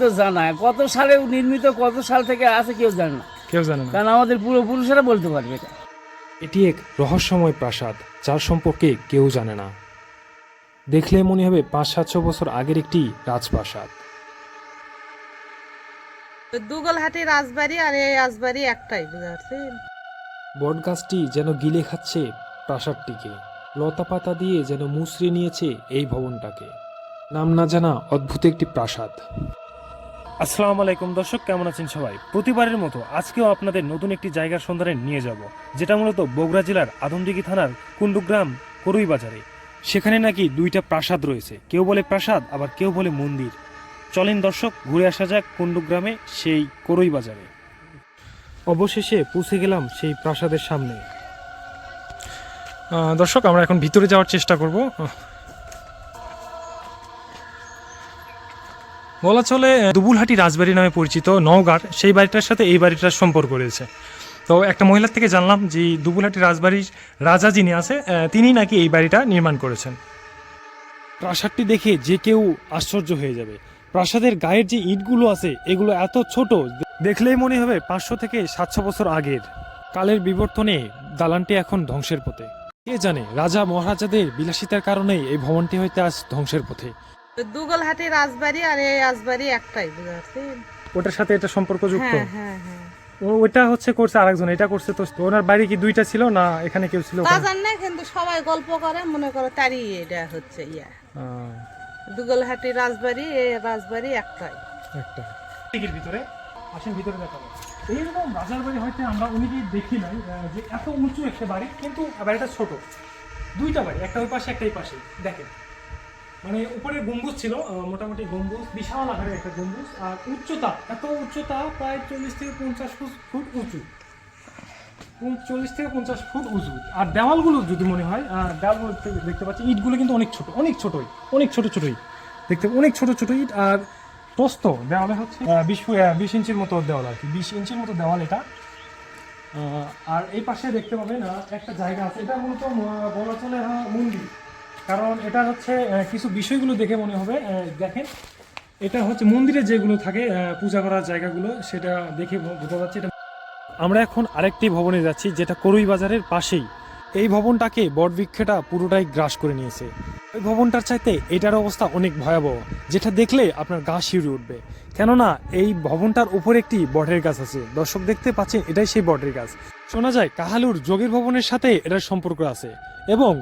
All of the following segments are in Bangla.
তো জানায় কত সালে নির্মিত কত সাল থেকে আছে কেউ জানে না। কেউ জানে না। কারণ আমাদের পূর্বপুরুষেরা বলতে পারবে এটা। এটি এক রহস্যময় প্রাসাদ যার সম্পর্কে কেউ জানে না। দেখলে মনে হবে পাঁচ সাতশো বছর আগের একটি রাজপ্রাসাদ। দুগলহাটি রাজবাড়ি আর এই রাজবাড়ি একটাই বুঝতে পারছেন? বটগাছটি যেন গিলে খাচ্ছে প্রাসাদটিকে। লতা পাতা দিয়ে যেন মুচড়ে নিয়েছে এই ভবনটাকে। নাম না জানা অদ্ভুত একটি প্রাসাদ। আসসালামু আলাইকুম দর্শক কেমন আছেন সবাই? প্রতিবারের মতো আজকেও আপনাদের নতুন একটি জায়গার সন্ধানে নিয়ে যাব যেটা মূলত বগুড়া জেলার আদমদিঘি থানার কুন্ডুগ্রাম করুই বাজারে। সেখানে নাকি দুইটা প্রাসাদ রয়েছে কেউ বলে প্রাসাদ আবার কেউ বলে মন্দির। চলেন দর্শক ঘুরে আসা যাক কুন্ডুগ্রামে সেই করুই বাজারে। অবশেষে পৌঁছে গেলাম সেই প্রাসাদের সামনে। দর্শক, আমরা এখন ভিতরে যাওয়ার চেষ্টা করব। বলা চলে দুবুলহাটি রাজবাড়ি নামে পরিচিত নওগাঁর, সেই বাড়িটার সাথে এই বাড়িটার সম্পর্ক রয়েছে। তো একটা মহিলার থেকে জানলাম যে দুবুলহাটি রাজবাড়ির রাজা যিনি আছে তিনি নাকি এই বাড়িটা নির্মাণ করেছেন। প্রাসাদটি দেখে যে কেউ আশ্চর্য হয়ে যাবে। প্রাসাদের গায়ের যে ইটগুলো আছে, এগুলো এত ছোট, দেখলেই মনে হবে পাঁচশো থেকে সাতশো বছর আগের। কালের বিবর্তনে দালানটি এখন ধ্বংসের পথে। কে জানে রাজা মহারাজাদের বিলাসিতার কারণেই এই ভবনটি হয়তো আজ ধ্বংসের পথে। দুগলহাটি রাজবাড়ি আর এই রাজবাড়ি একটাই বুঝতে পারছেন ওটার সাথে এটা সম্পর্কযুক্ত? হ্যাঁ হ্যাঁ হ্যাঁ। ও- ওটা হচ্ছে করছে আরেকজন এটা করছে তো ওনার বাড়ি কি দুইটা ছিল না এখানে কেউ ছিল তা জান না কিন্তু সবাই গল্প করে মনে করে তারই এটা হচ্ছে ইয়া। দুগলহাটি রাজবাড়ি এই রাজবাড়ি একটাই। একটা। ভিতরে? আসেন ভিতরে দেখাবো। এইরকম রাজার বাড়ি হয়তো আমরা অনেকেই দেখি নাই যে এত উঁচু একটা বাড়ি, কিন্তু বাড়িটা ছোট। দুইটা বাড়ি, একটা ওই পাশে, একটা এই পাশে। দেখেন মানে উপরে গম্বুজ ছিল মোটামুটি গম্বুজ, বিশাল আকারের একটা গম্বুজ, আর উচ্চতা, এত উচ্চতা প্রায় চল্লিশ থেকে পঞ্চাশ ফুট ফুট উঁচু। চল্লিশ থেকে পঞ্চাশ ফুট উঁচু। আর দেওয়ালগুলো যদি মনে হয় দেওয়ালগুলো দেখতে পাচ্ছি, ইটগুলো কিন্তু অনেক ছোট, অনেক ছোটই, অনেক ছোট ছোটই। দেখতে অনেক ছোট ছোট ইট, আর প্রস্ত দেওয়ালে হচ্ছে? বিশ বিশ ইঞ্চির মতো দেওয়াল আর কি। বিশ ইঞ্চির মতো দেওয়াল এটা। আর এই পাশে দেখতে পাবেন একটা জায়গা আছে। এটা মূলত বলা চলে মন্দির। কারণ এটা হচ্ছে কিছু বিষয়গুলো দেখে মনে হবে দেখেন। এটা হচ্ছে মন্দিরে যেগুলো থাকে পূজা করার জায়গাগুলো, সেটা দেখে বোঝা যাচ্ছে এটা আমরা এখন আরেকটি ভবনে যাচ্ছি, যেটা করুই বাজারের পাশেই। এই ভবনটাকে বটবৃক্ষটা পুরোটাই গ্রাস করে নিয়েছে। ওই ভবনটার চাইতে এটার অবস্থা অনেক ভয়াবহ, যেটা দেখলে আপনার গা শিউরে উঠবে। কেননা, এই ভবনটার উপরে একটি বটের গাছ আছে। দর্শক দেখতে পাচ্ছেন, এটাই সেই বটের গাছ। শোনা যায়, কাহালুর যোগের ভবনের সাথে এটার সম্পর্ক আছে এবং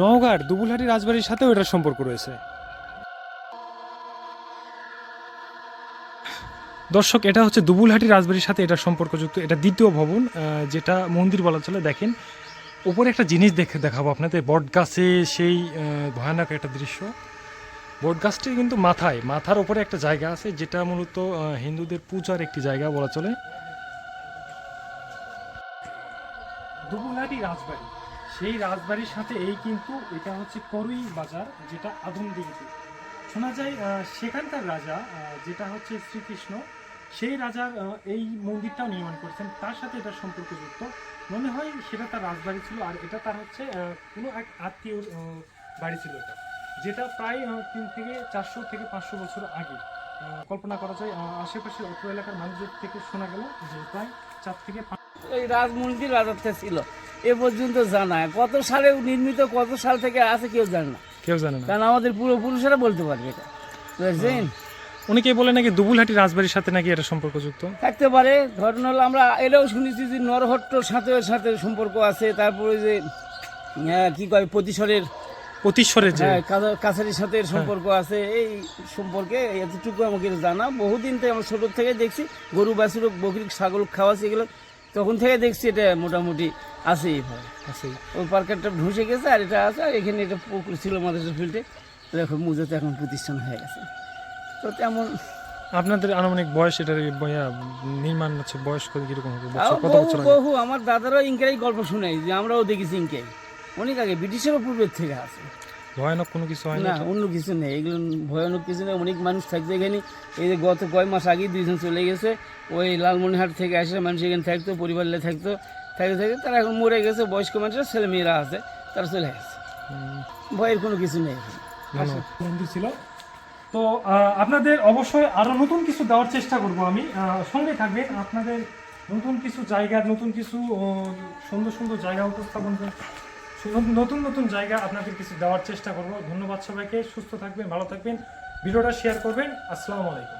নওগাঁর দুবুলহাটি রাজবাড়ির সাথেও এটার সম্পর্ক রয়েছে। দর্শক, এটা হচ্ছে দুবুলহাটি রাজবাড়ির সাথে এটা সম্পর্কযুক্ত, এটা দ্বিতীয় ভবন যেটা মন্দির বলা চলে, দেখেন। উপরে একটা জিনিস দেখে দেখাবো আপনাদের, বট গাছে সেই ভয়ানক একটা দৃশ্য। বট গাছটির কিন্তু মাথায়, মাথার ওপরে একটা জায়গা আছে যেটা মূলত হিন্দুদের পূজার একটি জায়গা বলা চলে। দুবুলহাটি রাজবাড়ি, সেই রাজবাড়ির সাথে এই কিন্তু এটা হচ্ছে করুই বাজার, যেটা আদমদিঘিতে শোনা যায় সেখানকার রাজা যেটা হচ্ছে শ্রীকৃষ্ণ সেই রাজার এই মন্দিরটাও নির্মাণ করেছেন। তার সাথে এটা সম্পর্কযুক্ত মনে হয় সেটা তার রাজবাড়ি ছিল আর এটা তার হচ্ছে কোনো এক আত্মীয় বাড়ি ছিল এটা। যেটা প্রায় তিন থেকে চারশো থেকে পাঁচশো বছর আগে কল্পনা করা যায় আশেপাশের অত্র এলাকার মানুষদের থেকে শোনা গেল যে প্রায় চার থেকে পাঁচ ওই রাজমন্দির রাজত্ব ছিল। এ পর্যন্ত জানায় কত সালে নির্মিত কত সাল থেকে আছে কেউ জানে না। কেউ জানে না। কারণ আমাদের পূর্বপুরুষেরা বলতে পারবে এটা। বুঝেছেন? অনেকেই বলে নাকি দুবুলহাটি রাজবাড়ির সাথে নাকি এটা সম্পর্কযুক্ত? থাকতে পারে। ধরুন হলো আমরা এটাও শুনেছি যে নরহট্টর সাথে সাথে সম্পর্ক আছে তারপরে যে কি কয় প্রতিশরের অতীশ্বরের যে হ্যাঁ কাছারির সাথে সম্পর্ক আছে এই সম্পর্কে এতটুকু আমাকে জানা বহুদিন থেকে আমরা ছোট থেকে দেখছি গরু বাছুর বকরি ছাগল খাওয়াছি এগুলো তখন থেকে দেখছি এটা মোটামুটি আছে এইভাবে আছে। ওই পার্কেরটা ঢুসে গেছে আর এটা আছে আর এখানে এটা পুকুর ছিল মাদ্রাসা ফিল্ডে। এখন মুজোতে এখন প্রতিষ্ঠান হয়ে গেছে। তো তেমন আপনাদের আনুমানিক বয়স এটার নির্মাণ হচ্ছে? বয়স কত কীরকম হবে? কত বহু বছর বহু আমার দাদারাও ইনকাই গল্প শুনাই যে আমরাও দেখেছি ইনকাই অনেক আগে ব্রিটিশেরও পূর্বের থেকে আছে। ভয়ানক কোনো কিছু হয় না অন্য কিছু নেই এগুলো ভয়ানক কিছু নেই অনেক মানুষ থাকতো এখানে। এই যে গত কয় মাস আগে দুইজন চলে গেছে ওই লালমনিহাট থেকে আসে মানুষ এখানে থাকতো পরিবারে থাকতো থাকতে থাকতে তারা এখন মরে গেছে বয়স্ক মানুষের ছেলে মেয়েরা আছে তারা চলে গেছে। ভয়ের কোনো কিছু নেই। ছিল? তো আপনাদের অবশ্যই আরও নতুন কিছু দেওয়ার চেষ্টা করব আমি। সঙ্গে থাকবেন আপনাদের নতুন কিছু জায়গা, নতুন কিছু সুন্দর সুন্দর জায়গা উপস্থাপন নতুন নতুন জায়গা আপনাদের কিছু দেওয়ার চেষ্টা করব। ধন্যবাদ সবাইকে, সুস্থ থাকবেন, ভালো থাকবেন। ভিডিওটা শেয়ার করবেন। আসসালামু আলাইকুম।